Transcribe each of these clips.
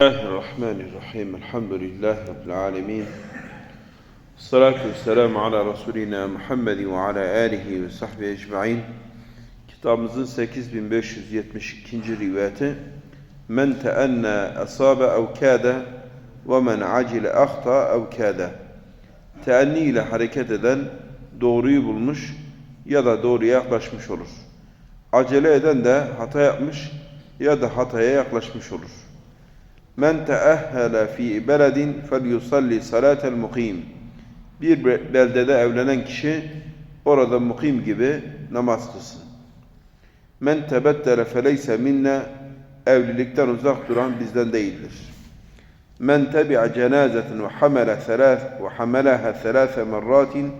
Bismillahirrahmanirrahim. Elhamdülillahi Rabbil alemin. Salatu selamu ala Resulina Muhammed ve ala alihi ve sahbihi ecma'in. Kitabımızın 8572. rivayeti Men teenne esabe ev kâde ve men acile ahta ev kâde Teenni ile hareket eden doğruyu bulmuş ya da doğruya yaklaşmış olur. Acele eden de hata yapmış ya da hataya yaklaşmış olur. Men teahhele fi beledin felyusalli salatel mukim. Bir beldede evlenen kişi orada mukim gibi namaz kılsın. Men tebettele feleyse minne evlilikten uzak duran bizden değildir. Men tebi'a cenazeten ve hamele thalath ve hamelaha thalatha merratin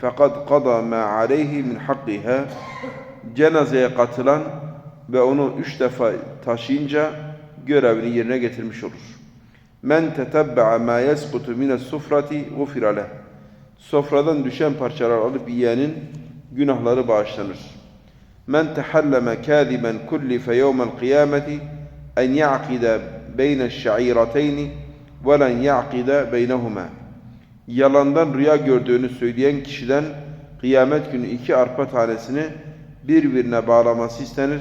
fekad qada ma aleyhi min hakkiha cenazeye katılan ve onu üç defa taşıyınca görevini yerine getirmiş olur. Men tetebba'a ma yesqutu mine sufrati gufira. Sofradan düşen parçalar alıp yiyenin günahları bağışlanır. Men tehalleme kâziben kullife yevmel kıyameti en ya'kide beyne şa'iratayn ve len ya'kide beynehuma. Yalandan rüya gördüğünü söyleyen kişiden kıyamet günü iki arpa tanesini birbirine bağlaması istenir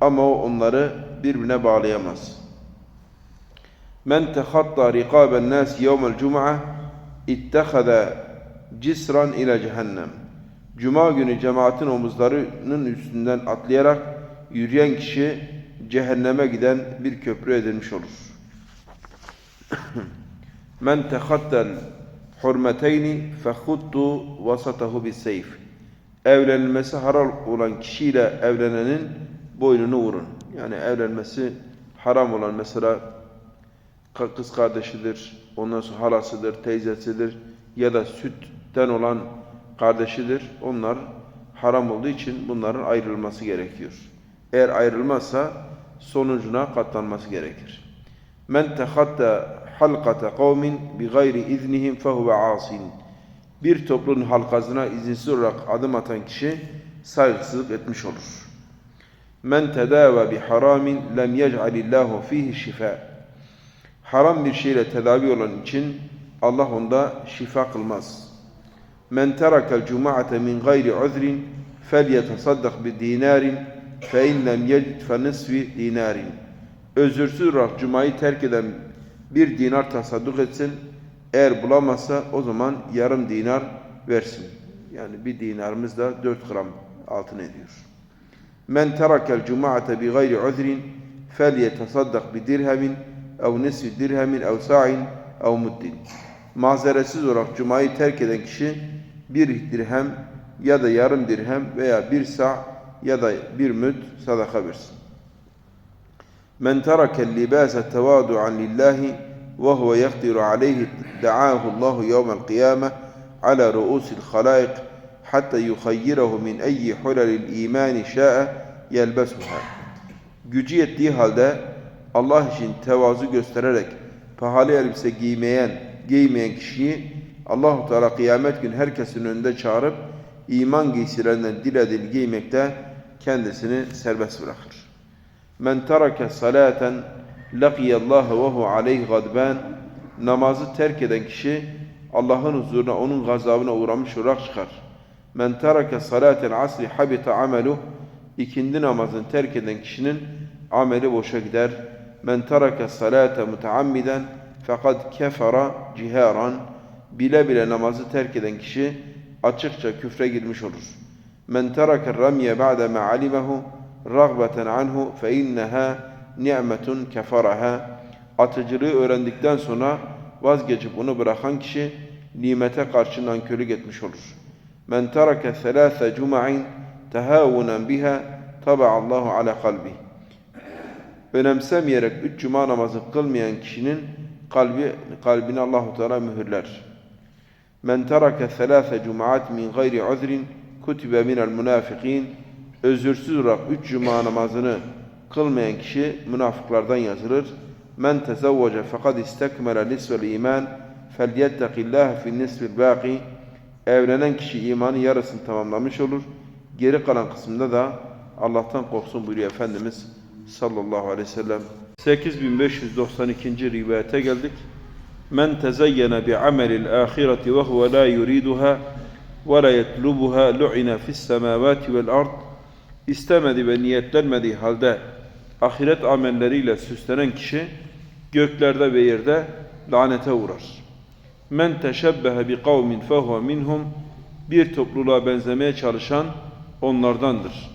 ama o onları birbirine bağlayamaz. Men tehatta rikaben nas yevmel cum'a ittehada cisran ile cehennem. Cuma günü cemaatin omuzlarının üstünden atlayarak yürüyen kişi cehenneme giden bir köprü edilmiş olur. Men tehattel hurmeteyni fehuttu vasatahu bis seyf. Evlenilmesi haram olan kişiyle evlenenin boynunu vurun. Yani evlenmesi haram olan mesela kız kardeşidir, ondan sonra halasıdır, teyzesidir ya da sütten olan kardeşidir. Onlar haram olduğu için bunların ayrılması gerekiyor. Eğer ayrılmazsa sonucuna katlanması gerekir. Men tehatta halkata kavmin bi gayri iznihim fehuve asin. Bir topluluğun halkasına izinsiz olarak adım atan kişi saygısızlık etmiş olur. Men tedava bi haramin lem yec'alillahu fihi şifa. Haram bir şeyle tedavi olan için Allah onda şifa kılmaz. Men terakel cuma'ate min gayri uzrin felyetesaddak bi dinarin fe in lem yecid fe nisfi dinarin. Özürsüz olarak cumayı terk eden bir dinar tasadduk etsin. Eğer bulamazsa o zaman yarım dinar versin. Yani bir dinarımız da 4 gram altın ediyor. Cuma'ate bi gayri uzrin felyetesaddak bi dirhemin ev nisfi dirhemin ev sa'in ev muddin. Mazeretsiz olarak cumayı terk eden kişi bir dirhem ya da yarım dirhem veya bir sa ya da bir müd sadaka versin. Men terakel libase tevadu'an lillahi ve huve yakdiru aleyhi da'ahu Allahu yevmel kıyame ala ru'usil halaik hatta yukhayyirehu min eyyi hulalil imani şa'e yelbesuha. Gücü yettiği halde Allah için tevazu göstererek pahalı elbise giymeyen, giymeyen kişiyi Allahu Teala kıyamet gün herkesin önünde çağırıp iman giysilerinden dilediğini giymekte kendisini serbest bırakır. Men terake salaten lakiyallahu ve hu aleyhi gadban namazı terk eden kişi Allah'ın huzuruna onun gazabına uğramış olarak çıkar. Men terake salaten asri habita amelu ikindi namazını terk eden kişinin ameli boşa gider. Men terake salate mutaammiden fakat kefara ciharan bile bile namazı terk eden kişi açıkça küfre girmiş olur. Men terake ramye ba'de ma alimehu ragbeten anhu fe inneha ni'metun kefaraha atıcılığı öğrendikten sonra vazgeçip onu bırakan kişi nimete karşı nankörlük etmiş olur. Men terake thelâthe cuma'in tehavunen biha taba'allahu ala kalbi. Önemsemeyerek üç cuma namazı kılmayan kişinin kalbi kalbini Allahu Teala mühürler. Men terake thelâthe cumaat min gayri uzrin kutibe minel münafikin özürsüz olarak üç cuma namazını kılmayan kişi münafıklardan yazılır. Men tezevvece fekad istekmele nisvel iman felyettekillâhe fin nisfil bâki evlenen kişi imanın yarısını tamamlamış olur. Geri kalan kısımda da Allah'tan korksun buyuruyor Efendimiz sallallahu aleyhi ve sellem. 8592. rivayete geldik. Men tezeyyene bi amelil ahireti ve huve la yuriduha ve la yetlubuha lu'ina fis semavati vel ard. İstemedi ve niyetlenmediği halde ahiret amelleriyle süslenen kişi göklerde ve yerde lanete uğrar. Men teşebbehe bi kavmin fehuve minhum bir topluluğa benzemeye çalışan onlardandır.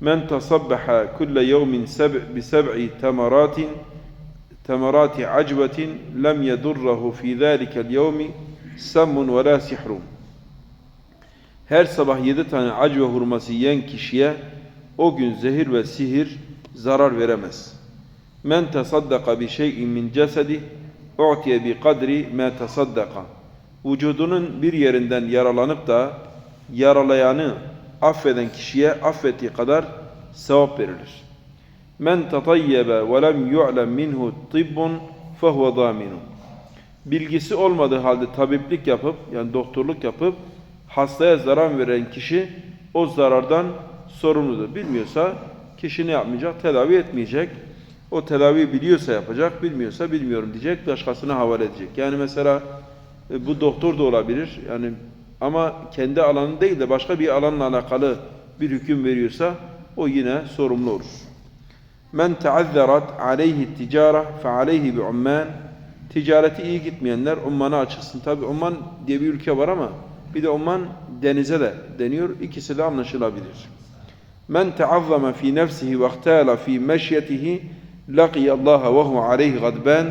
Men tasabbaha kulle yevmin seb' bi seb'i temaratin temarati acbetin lem yedurrahu fi zâlikel yevmi semmun ve la sihrun. Her sabah yedi tane acve hurması yiyen kişiye o gün zehir ve sihir zarar veremez. Men tasaddaka bi şey'in min cesedi bi kadri ma tasaddaka. Vücudunun bir yerinden yaralanıp da yaralayanı affeden kişiye affettiği kadar sevap verilir. Men tatayyebe ve lem yu'lem minhu tibbun fehuve daminun. Bilgisi olmadığı halde tabiplik yapıp yani doktorluk yapıp hastaya zarar veren kişi o zarardan sorumludur. Bilmiyorsa kişi ne yapmayacak? Tedavi etmeyecek. O tedavi biliyorsa yapacak, bilmiyorsa bilmiyorum diyecek, başkasına havale edecek. Yani mesela e, bu doktor da olabilir. Yani ama kendi alanı değil de başka bir alanla alakalı bir hüküm veriyorsa o yine sorumlu olur. Men teazzarat aleyhi ticara fe aleyhi bi umman. Ticareti iyi gitmeyenler Umman'a açılsın. Tabi Umman diye bir ülke var ama bir de Umman denize de deniyor. İkisi de anlaşılabilir. Men teazzama fi nefsihi ve ihtala fi meşyetihi laqiyallaha ve huve aleyhi gadban.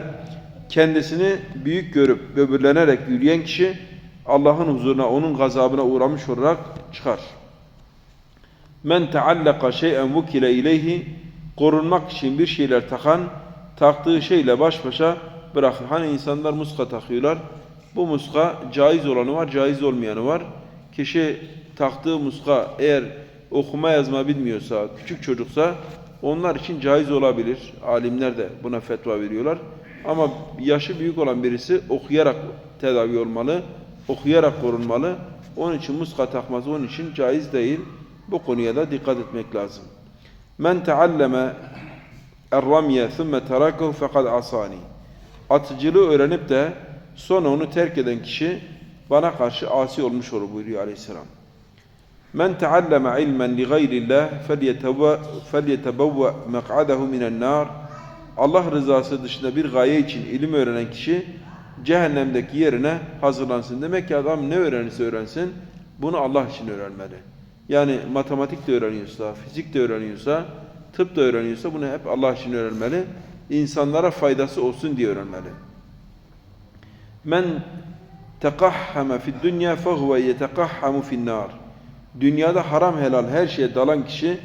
Kendisini büyük görüp böbürlenerek yürüyen kişi Allah'ın huzuruna onun gazabına uğramış olarak çıkar. Men teallaka şey'en vukile ileyhi korunmak için bir şeyler takan taktığı şeyle baş başa bırakır. Hani insanlar muska takıyorlar. Bu muska caiz olanı var, caiz olmayanı var. Kişi taktığı muska eğer okuma yazma bilmiyorsa, küçük çocuksa onlar için caiz olabilir. Alimler de buna fetva veriyorlar. Ama yaşı büyük olan birisi okuyarak tedavi olmalı, okuyarak korunmalı. Onun için muska takması onun için caiz değil. Bu konuya da dikkat etmek lazım. Men tealleme er-ramye thumme terakahu fekad asani. Atıcılığı öğrenip de sonra onu terk eden kişi bana karşı asi olmuş olur buyuruyor aleyhisselam. Men tealleme ilmen li gayrillah felyetebevve mek'adehu minen nar. Allah rızası dışında bir gaye için ilim öğrenen kişi cehennemdeki yerine hazırlansın. Demek ki adam ne öğrenirse öğrensin bunu Allah için öğrenmeli. Yani matematik de öğreniyorsa, fizik de öğreniyorsa, tıp da öğreniyorsa bunu hep Allah için öğrenmeli. İnsanlara faydası olsun diye öğrenmeli. Men tekahhame fid dünya fehuve yetekahhamu fin nar. Dünyada haram helal her şeye dalan kişi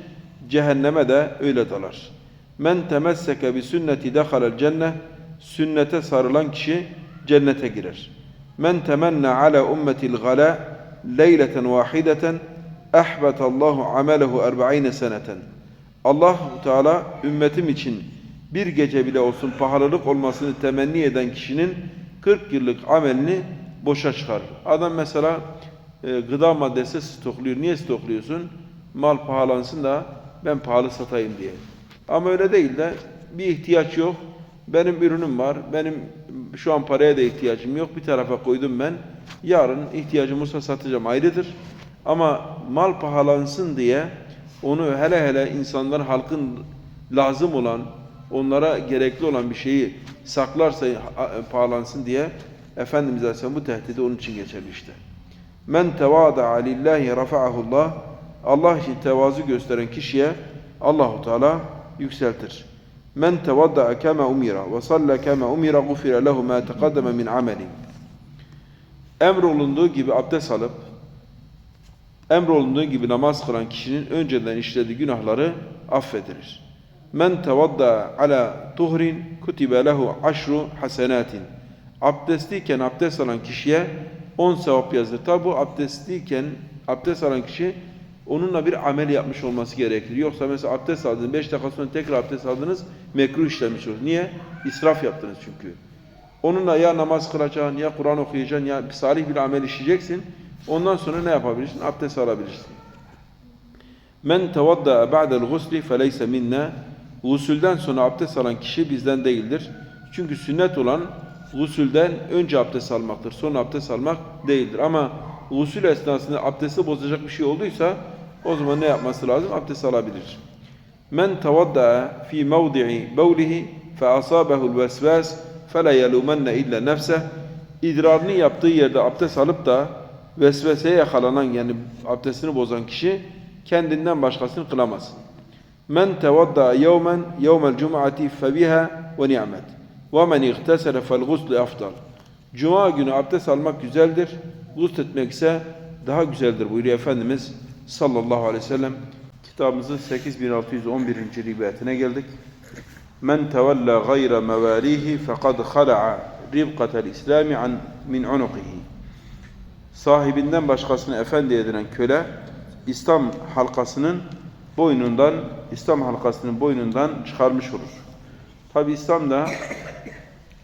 cehenneme de öyle dalar. Men temesseke bi sünneti dehalel cennet. Sünnete sarılan kişi cennete girer. Men temenna ala ummetil gala leyleten vahideten ehbetallahu amelehu erba'ine seneten. Allah Teala ümmetim için bir gece bile olsun pahalılık olmasını temenni eden kişinin 40 yıllık amelini boşa çıkar. Adam mesela e, gıda maddesi stokluyor. Niye stokluyorsun? Mal pahalansın da ben pahalı satayım diye. Ama öyle değil de bir ihtiyaç yok. Benim ürünüm var. Benim şu an paraya da ihtiyacım yok. Bir tarafa koydum ben. Yarın ihtiyacım olursa satacağım ayrıdır. Ama mal pahalansın diye onu hele hele insanlar halkın lazım olan, onlara gerekli olan bir şeyi saklarsa pahalansın diye Efendimiz Aleyhisselam bu tehdidi onun için geçerli işte. Men tevada'a lillahi rafa'ahullah Allah için tevazu gösteren kişiye Allahu Teala yükseltir. Men tevadda'a kema umira ve salla kema umira gufira lehu ma taqaddama min ameli. Emrolunduğu gibi abdest alıp emrolunduğu gibi namaz kılan kişinin önceden işlediği günahları affedilir. Men tevadda ala tuhrin kutibe lehu aşru hasenatin. Abdestliyken abdest alan kişiye 10 sevap yazılır. Tabi bu abdestliyken abdest alan kişi onunla bir amel yapmış olması gerekir. Yoksa mesela abdest aldınız, 5 dakika sonra tekrar abdest aldınız, mekruh işlemiş olur. Niye? İsraf yaptınız çünkü. Onunla ya namaz kılacaksın, ya Kur'an okuyacaksın, ya salih bir amel işleyeceksin. Ondan sonra ne yapabilirsin? Abdest alabilirsin. Men tevadda ba'del gusli feleyse minna. Gusülden sonra abdest alan kişi bizden değildir. Çünkü sünnet olan gusülden önce abdest almaktır. Sonra abdest almak değildir. Ama gusül esnasında abdesti bozacak bir şey olduysa o zaman ne yapması lazım? Abdest alabilir. Men tavadda fi mevdi'i bevlihi fe asabehu'l vesvas fela yelumenne illa nefseh. İdrarını yaptığı yerde abdest alıp da vesveseye yakalanan yani abdestini bozan kişi kendinden başkasını kılamaz. Men tevadda yevmen yevmel cum'ati febiha ve ni'met. İğtesele fel guslu afdal. Cuma günü abdest almak güzeldir. Gusletmek ise daha güzeldir buyuruyor Efendimiz sallallahu aleyhi ve sellem. Kitabımızın 8611. rivayetine geldik. Men tevella gayre mevalihi fekad khala'a ribqatel islami an min unuqihi. Sahibinden başkasını efendi edinen köle İslam halkasının boynundan İslam halkasının boynundan çıkarmış olur. Tabi İslam'da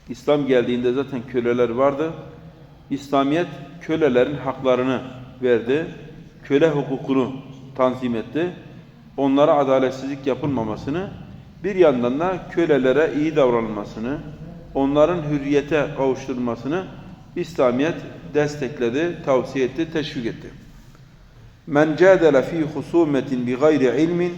İslam geldiğinde zaten köleler vardı. İslamiyet kölelerin haklarını verdi. Köle hukukunu tanzim etti. Onlara adaletsizlik yapılmamasını, bir yandan da kölelere iyi davranılmasını, onların hürriyete kavuşturulmasını İslamiyet destekledi, tavsiye etti, teşvik etti. Men cadele fi husumetin bi gayri ilmin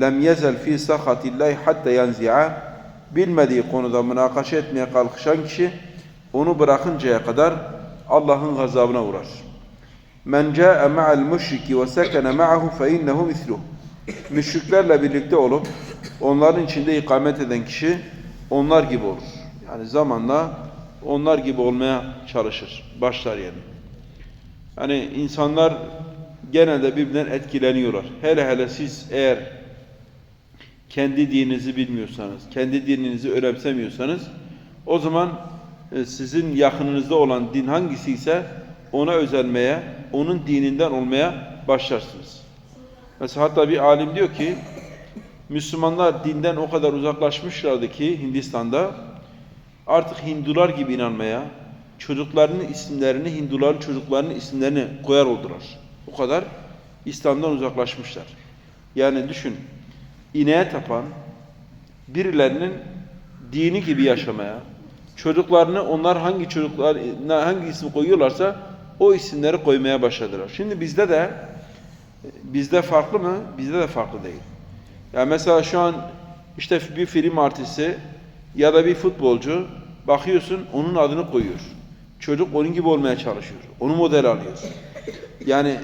lem yezel fi sahatillahi hatta yanzi'a bilmediği konuda münakaşa etmeye kalkışan kişi onu bırakıncaya kadar Allah'ın gazabına uğrar. Men ca'e ma'al müşriki ve sekene ma'ahu fe innehu misluh. Müşriklerle birlikte olup onların içinde ikamet eden kişi onlar gibi olur. Yani zamanla onlar gibi olmaya çalışır. Başlar yani. Hani insanlar genelde birbirinden etkileniyorlar. Hele hele siz eğer kendi dininizi bilmiyorsanız, kendi dininizi önemsemiyorsanız o zaman e, sizin yakınınızda olan din hangisi ise ona özenmeye, onun dininden olmaya başlarsınız. Mesela hatta bir alim diyor ki Müslümanlar dinden o kadar uzaklaşmışlardı ki Hindistan'da artık Hindular gibi inanmaya, çocuklarının isimlerini, Hinduların çocuklarının isimlerini koyar oldular. O kadar İslam'dan uzaklaşmışlar. Yani düşün, ineğe tapan birilerinin dini gibi yaşamaya, çocuklarını onlar hangi çocuklar hangi isim koyuyorlarsa o isimleri koymaya başladılar. Şimdi bizde de bizde farklı mı? Bizde de farklı değil. Ya mesela şu an işte bir film artisti ya da bir futbolcu bakıyorsun onun adını koyuyor. Çocuk onun gibi olmaya çalışıyor. Onu model alıyor. Yani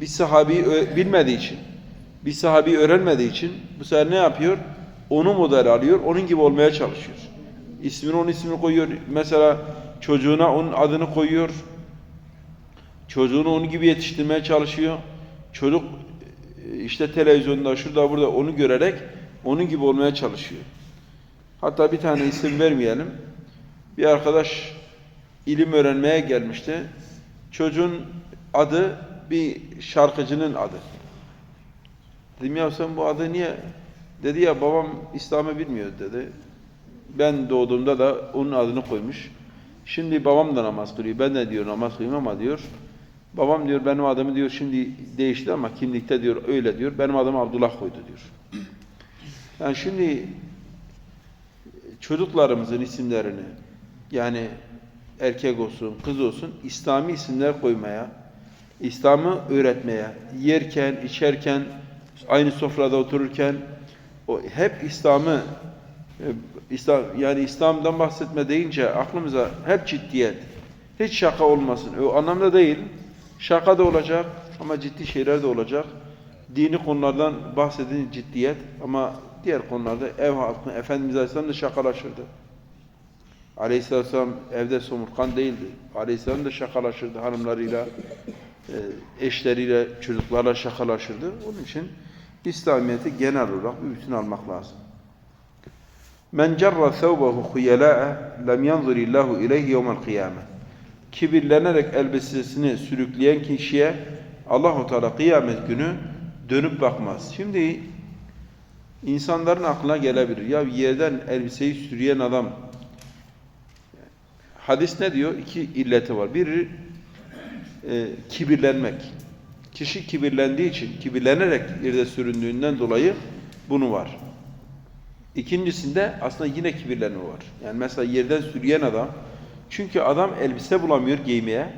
bir sahabeyi bilmediği için, bir sahabeyi öğrenmediği için bu sefer ne yapıyor? Onu model alıyor, onun gibi olmaya çalışıyor. İsmini onun ismini koyuyor. Mesela çocuğuna onun adını koyuyor. Çocuğunu onun gibi yetiştirmeye çalışıyor. Çocuk işte televizyonda şurada burada onu görerek onun gibi olmaya çalışıyor. Hatta bir tane isim vermeyelim. Bir arkadaş ilim öğrenmeye gelmişti. Çocuğun adı bir şarkıcının adı. Dedim ya sen bu adı niye? Dedi ya babam İslam'ı bilmiyor dedi. Ben doğduğumda da onun adını koymuş. Şimdi babam da namaz kılıyor. Ben de diyor namaz kılıyorum ama diyor. Babam diyor benim adımı diyor şimdi değişti ama kimlikte diyor öyle diyor. Benim adımı Abdullah koydu diyor. Yani şimdi çocuklarımızın isimlerini yani erkek olsun, kız olsun İslami isimler koymaya, İslam'ı öğretmeye, yerken, içerken, aynı sofrada otururken o hep İslam'ı İslam yani İslam'dan bahsetme deyince aklımıza hep ciddiyet. Hiç şaka olmasın. O anlamda değil. Şaka da olacak ama ciddi şeyler de olacak. Dini konulardan bahsedin ciddiyet ama diğer konularda ev halkı Efendimiz Aleyhisselam da şakalaşırdı. Aleyhisselam evde somurtkan değildi. Aleyhisselam da şakalaşırdı hanımlarıyla, eşleriyle, çocuklarla şakalaşırdı. Onun için İslamiyet'i genel olarak bir bütün almak lazım. Men cerra thawbahu khuyala'a lem yanzur illahu ileyhi yevmel kıyame. Kibirlenerek elbisesini sürükleyen kişiye Allahu Teala kıyamet günü dönüp bakmaz. Şimdi insanların aklına gelebilir. Ya yerden elbiseyi sürüyen adam hadis ne diyor? İki illeti var. Biri e, kibirlenmek. Kişi kibirlendiği için, kibirlenerek yerde süründüğünden dolayı bunu var. İkincisinde aslında yine kibirlenme var. Yani mesela yerden sürüyen adam, çünkü adam elbise bulamıyor giymeye.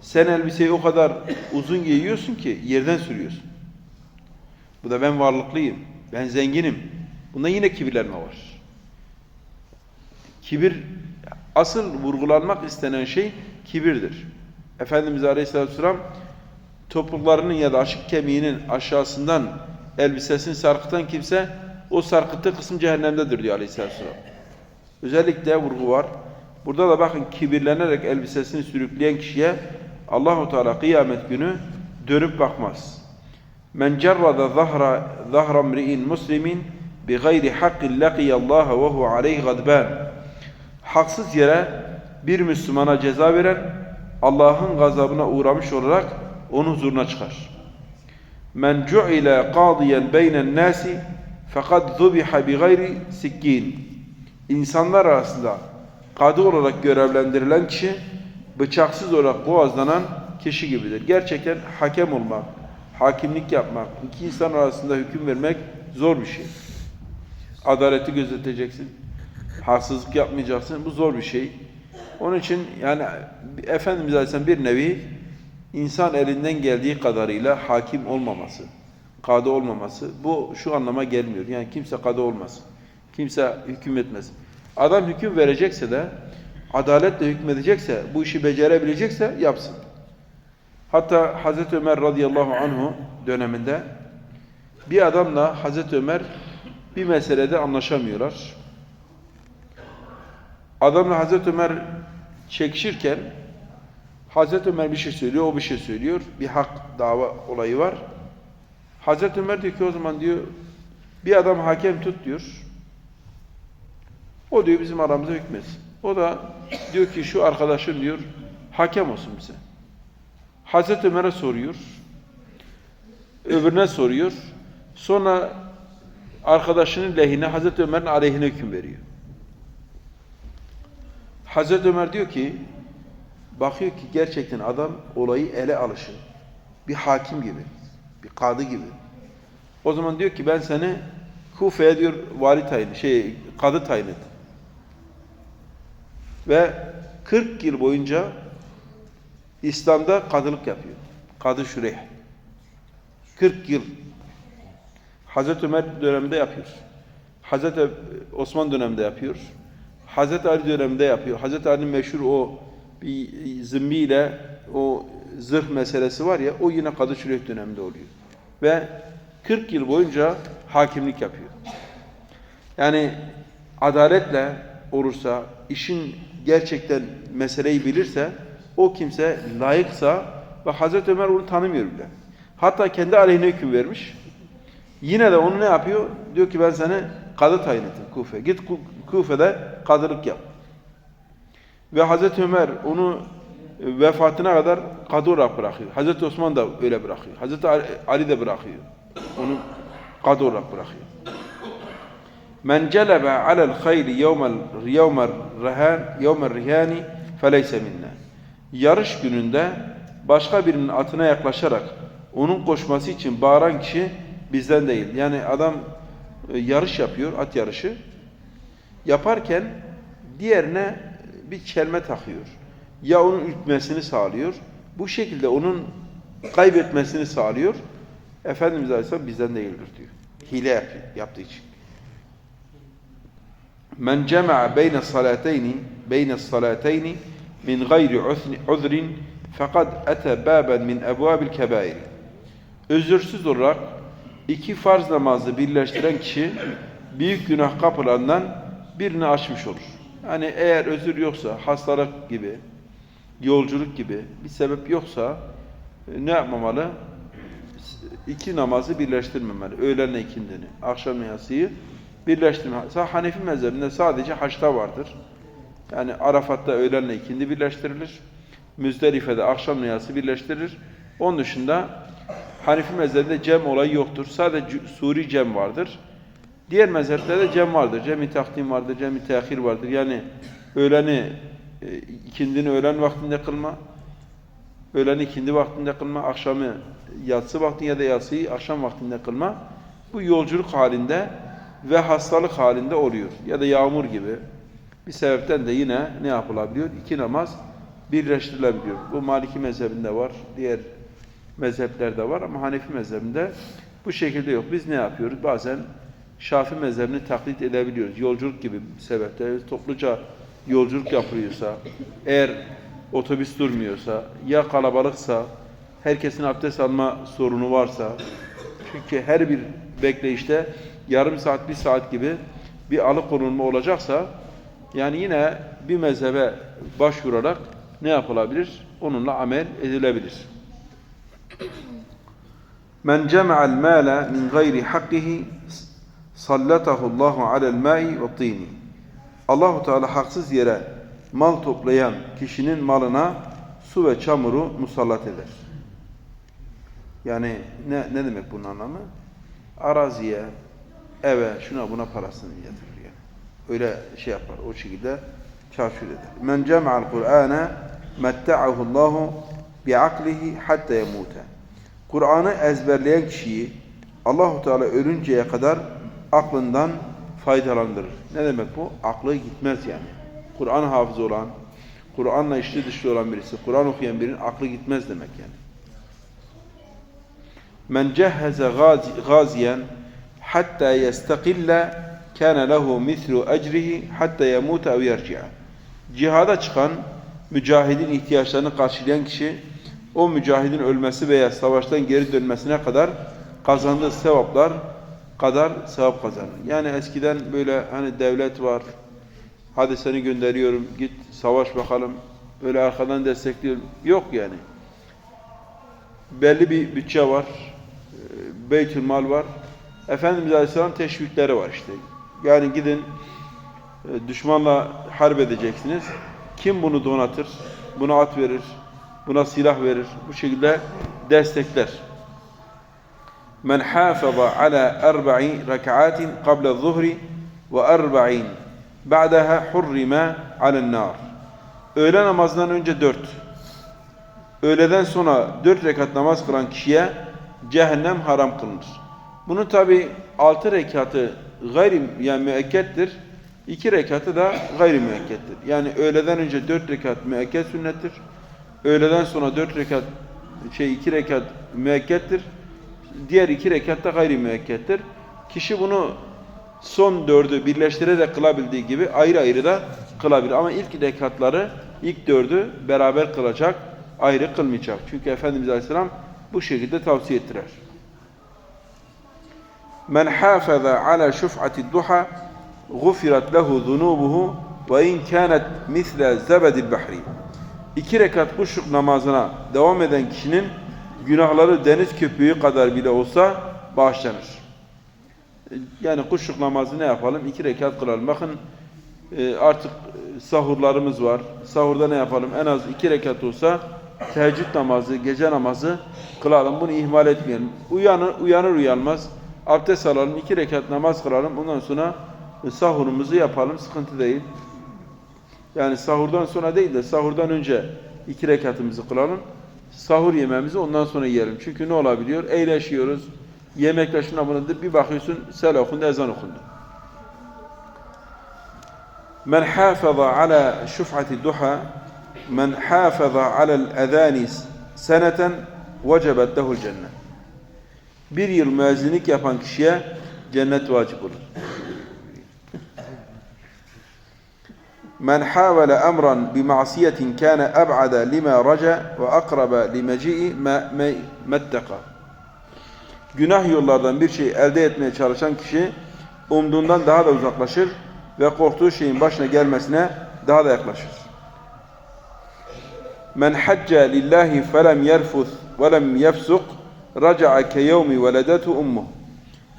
Sen elbiseyi o kadar uzun giyiyorsun ki yerden sürüyorsun. Bu da ben varlıklıyım, ben zenginim. Bunda yine kibirlenme var. Kibir, asıl vurgulanmak istenen şey kibirdir. Efendimiz Aleyhisselatü Vesselam topuklarının ya da aşık kemiğinin aşağısından elbisesini sarkıtan kimse o sarkıttığı kısım cehennemdedir diyor Aleyhisselatü Vesselam. Özellikle vurgu var. Burada da bakın kibirlenerek elbisesini sürükleyen kişiye Allahu Teala kıyamet günü dönüp bakmaz. Men cerrada zahra zahra mri'in muslimin bi gayri hakkin laqiyallaha ve huve aleyhi gadban. Haksız yere bir Müslümana ceza veren Allah'ın gazabına uğramış olarak onun huzuruna çıkar. Men cu'ile qadiyen beynen nasi fakat zubiha bi gayri sikkin. İnsanlar arasında kadı olarak görevlendirilen kişi bıçaksız olarak boğazlanan kişi gibidir. Gerçekten hakem olmak, hakimlik yapmak, iki insan arasında hüküm vermek zor bir şey. Adaleti gözeteceksin, haksızlık yapmayacaksın. Bu zor bir şey. Onun için yani Efendimiz Aleyhisselam bir nevi insan elinden geldiği kadarıyla hakim olmaması, kadı olmaması bu şu anlama gelmiyor. Yani kimse kadı olmasın. Kimse hüküm etmez. Adam hüküm verecekse de adaletle hükmedecekse, bu işi becerebilecekse yapsın. Hatta Hazreti Ömer radıyallahu anhu döneminde bir adamla Hazreti Ömer bir meselede anlaşamıyorlar. Adamla Hazreti Ömer çekişirken Hazreti Ömer bir şey söylüyor, o bir şey söylüyor. Bir hak dava olayı var. Hazreti Ömer diyor ki o zaman diyor bir adam hakem tut diyor. O diyor bizim aramızda hükmetsin. O da diyor ki şu arkadaşın diyor hakem olsun bize. Hazreti Ömer'e soruyor. Öbürüne soruyor. Sonra arkadaşının lehine Hazreti Ömer'in aleyhine hüküm veriyor. Hazreti Ömer diyor ki bakıyor ki gerçekten adam olayı ele alışı bir hakim gibi, bir kadı gibi. O zaman diyor ki ben seni Kufe'ye diyor vali tayin, şey kadı tayin et. Ve 40 yıl boyunca İslam'da kadılık yapıyor. Kadı Şureyh. 40 yıl. Hazreti Ömer döneminde yapıyor. Hazreti Osman döneminde yapıyor. Hazreti Ali döneminde yapıyor. Hazreti Ali'nin meşhur o bir zimmiyle o zırh meselesi var ya o yine Kadı Şureyh döneminde oluyor. Ve 40 yıl boyunca hakimlik yapıyor. Yani adaletle olursa, işin gerçekten meseleyi bilirse, o kimse layıksa ve Hazreti Ömer onu tanımıyor bile. Hatta kendi aleyhine hüküm vermiş. Yine de onu ne yapıyor? Diyor ki ben seni kadı tayin ettim Kufe. Git Kufe'de kadılık yap. Ve Hazreti Ömer onu vefatına kadar kadı olarak bırakıyor. Hazreti Osman da öyle bırakıyor. Hazreti Ali de bırakıyor. Onu kadı olarak bırakıyor. Men celebe alel hayli yevmel yevmel rehan yevmel rihani feleyse minna. Yarış gününde başka birinin atına yaklaşarak onun koşması için bağıran kişi bizden değil. Yani adam e, yarış yapıyor, at yarışı. Yaparken diğerine bir çelme takıyor. Ya onun ürkmesini sağlıyor. Bu şekilde onun kaybetmesini sağlıyor. Efendimiz Aleyhisselam bizden değildir diyor. Hile yaptığı için. Men cema'a beyne salateyni beyne salateyni min gayri uzrin fakat ete baben min ebvabil kebair. Özürsüz olarak iki farz namazı birleştiren kişi büyük günah kapılarından birini açmış olur. Yani eğer özür yoksa, hastalık gibi, yolculuk gibi bir sebep yoksa ne yapmamalı? İki namazı birleştirmemeli. Öğlenle ikindini, akşam yasıyı birleştirmemeli. Hanefi mezhebinde sadece haçta vardır. Yani Arafat'ta öğlenle ikindi birleştirilir. Müzdelife'de akşam niyası birleştirilir. Onun dışında Hanifi mezhebinde cem olayı yoktur. Sadece suri cem vardır. Diğer mezheplerde cem vardır. Cem-i takdim vardır, cem-i tehir vardır. Yani öğleni, e, ikindini öğlen vaktinde kılma, öğleni ikindi vaktinde kılma, akşamı yatsı vaktinde ya da yatsıyı akşam vaktinde kılma. Bu yolculuk halinde ve hastalık halinde oluyor. Ya da yağmur gibi bir sebepten de yine ne yapılabiliyor? İki namaz birleştirilebiliyor. Bu Maliki mezhebinde var, diğer mezheplerde var ama Hanefi mezhebinde bu şekilde yok. Biz ne yapıyoruz? Bazen Şafi mezhebini taklit edebiliyoruz. Yolculuk gibi bir sebeple topluca yolculuk yapılıyorsa, eğer otobüs durmuyorsa, ya kalabalıksa, herkesin abdest alma sorunu varsa, çünkü her bir bekleyişte yarım saat, bir saat gibi bir alıkonulma olacaksa, yani yine bir mezhebe başvurarak ne yapılabilir? Onunla amel edilebilir. Men cema'al mala min gayri hakkihi sallatahu Allahu alel ma'i ve tini. Allahu Teala haksız yere mal toplayan kişinin malına su ve çamuru musallat eder. Yani ne ne demek bunun anlamı? Araziye, eve, şuna buna parasını yatırır yani. Öyle şey yapar. O şekilde çarşur eder. Men cema'al Kur'ane metta'ahu Allahu bi'aklihi hatta yemute. Kur'an'ı ezberleyen kişiyi Allahu Teala ölünceye kadar aklından faydalandırır. Ne demek bu? Aklı gitmez yani. Kur'an hafızı olan, Kur'an'la içli dışlı olan birisi, Kur'an okuyan birinin aklı gitmez demek yani. Men cehheze gazi- gaziyen hatta yestakille kana lehu mislu ecrihi hatta yemuta ev yerci'a. Cihada çıkan mücahidin ihtiyaçlarını karşılayan kişi o mücahidin ölmesi veya savaştan geri dönmesine kadar kazandığı sevaplar kadar sevap kazanır. Yani eskiden böyle hani devlet var, hadi seni gönderiyorum, git savaş bakalım, böyle arkadan destekliyorum. Yok yani. Belli bir bütçe var, e, beytülmal var. Efendimiz Aleyhisselam teşvikleri var işte. Yani gidin e, düşmanla harp edeceksiniz. Kim bunu donatır? Buna at verir, buna silah verir. Bu şekilde destekler. Men hafaza ala erba'i rekaatin qabla zuhri ve erba'in ba'daha hurrima alen nar. Öğle namazından önce dört. Öğleden sonra dört rekat namaz kılan kişiye cehennem haram kılınır. Bunun tabi altı rekatı gayri yani müekkettir. iki rekatı da gayri müekkettir. Yani öğleden önce dört rekat müekket sünnettir. Öğleden sonra dört rekat şey iki rekat müekkettir. Diğer iki rekat da gayri müekkettir. Kişi bunu son dördü birleştirerek kılabildiği gibi ayrı ayrı da kılabilir. Ama ilk rekatları, ilk dördü beraber kılacak, ayrı kılmayacak. Çünkü Efendimiz Aleyhisselam bu şekilde tavsiye ettiler. Men hafaza ala şuf'ati duha gufirat lehu zunubuhu ve in kânet misle zebedil bahri. İki rekat kuşluk namazına devam eden kişinin günahları deniz köpüğü kadar bile olsa bağışlanır. Yani kuşluk namazı ne yapalım? İki rekat kılalım. Bakın e, artık sahurlarımız var. Sahurda ne yapalım? En az iki rekat olsa teheccüd namazı, gece namazı kılalım. Bunu ihmal etmeyelim. Uyanır, uyanır uyanmaz. Abdest alalım, iki rekat namaz kılalım. Ondan sonra sahurumuzu yapalım. Sıkıntı değil. Yani sahurdan sonra değil de sahurdan önce iki rekatımızı kılalım. Sahur yemeğimizi ondan sonra yiyelim. Çünkü ne olabiliyor? Eğleşiyoruz. Yemekle şuna buna bir bakıyorsun sel okundu, ezan okundu. Men hafaza ala şuf'ati duha men hafaza alel ezani seneten vecebet lehul cennet. Bir yıl müezzinlik yapan kişiye cennet vacip olur. Men havale emran bi ma'siyetin kana ab'ada lima raca ve akraba limaci'i. Günah yollardan bir şey elde etmeye çalışan kişi umduğundan daha da uzaklaşır ve korktuğu şeyin başına gelmesine daha da yaklaşır. Men hacca lillahi felem yerfuz ve lem yefsuk raca'a ke yevmi veledetu ummuh.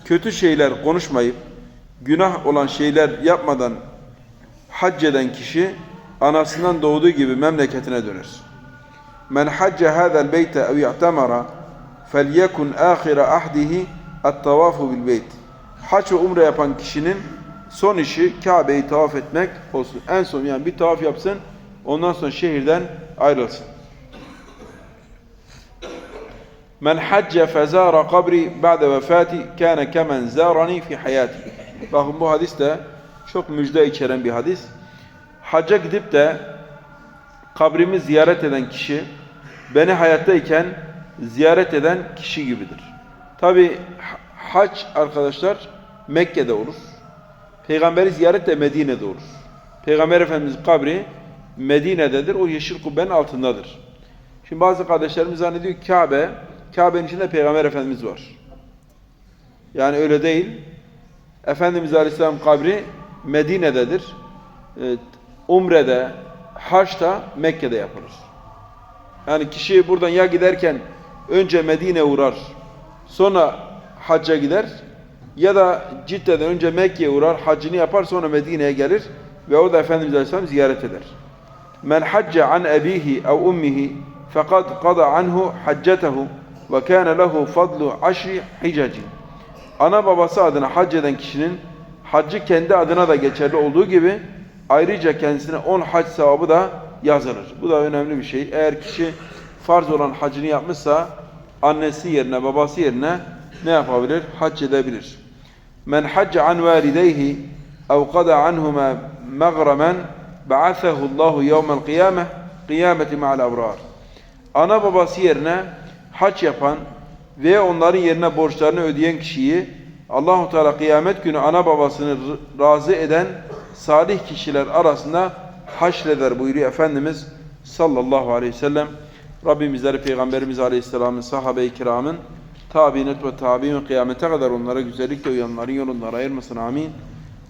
Kötü şeyler konuşmayıp günah olan şeyler yapmadan hac eden kişi anasından doğduğu gibi memleketine döner. Men hacca hâzel beyte ev i'temara felyekun âhire ahdihi ettavâfu bil beyt. Hac ve umre yapan kişinin son işi Kabe'yi tavaf etmek olsun. En son yani bir tavaf yapsın ondan sonra şehirden ayrılsın. Men hacce fezara kabri ba'de vefati kâne kemen zârani fi hayati. Bakın bu hadis de çok müjde içeren bir hadis. Hacca gidip de kabrimi ziyaret eden kişi beni hayattayken ziyaret eden kişi gibidir. Tabi hac arkadaşlar Mekke'de olur. Peygamberi ziyaret de Medine'de olur. Peygamber Efendimiz kabri Medine'dedir. O yeşil kubbenin altındadır. Şimdi bazı kardeşlerimiz zannediyor ki Kabe, Kabe'nin içinde Peygamber Efendimiz var. Yani öyle değil. Efendimiz Aleyhisselam kabri Medine'dedir. Evet, Umre'de, Haç'ta, Mekke'de yapılır. Yani kişi buradan ya giderken önce Medine uğrar, sonra hacca gider ya da Cidde'den önce Mekke'ye uğrar, haccını yapar sonra Medine'ye gelir ve orada Efendimiz Aleyhisselam ziyaret eder. Men hacca an abihi ev ummihi fekad qada anhu haccetehu ve kana lehu fadlu aşri hicacin. Ana babası adına hac eden kişinin haccı kendi adına da geçerli olduğu gibi ayrıca kendisine 10 hac sevabı da yazılır. Bu da önemli bir şey. Eğer kişi farz olan hacını yapmışsa annesi yerine babası yerine ne yapabilir? Hac edebilir. Men hacca an valideyhi ev qada anhuma maghraman ba'athahu Allahu yevmel kıyameh kıyameti ma'al abrar. Ana babası yerine hac yapan ve onların yerine borçlarını ödeyen kişiyi Allahu Teala kıyamet günü ana babasını razı eden salih kişiler arasında haşreder buyuruyor Efendimiz sallallahu aleyhi ve sellem. Rabbim bizleri Peygamberimiz Aleyhisselam'ın sahabe-i kiramın tabinet ve tabi'in kıyamete kadar onlara güzellikle uyanların yolundan ayırmasın amin.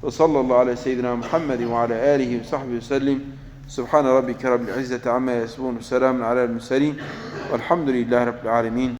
Ve sallallahu aleyhi seyyidina Muhammedin ve ala alihi ve sahbihi ve sellim. Subhane rabbike rabbil izzeti amma yasifun. Selamun alel murselin. Velhamdülillahi rabbil alemin.